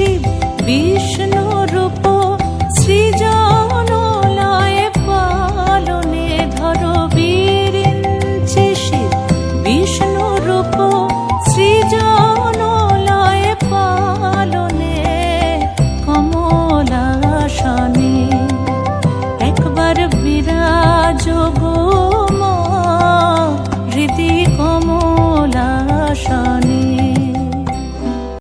শিব বিষ্ণু রূপ সৃজন লয়ে পালনে ধর বীরিঞ্চি শিব বিষ্ণু রূপ সৃজন লয়ে পালনে কমলাসনে। একবার বিরাজ গো মা হৃদি কমলাসনে।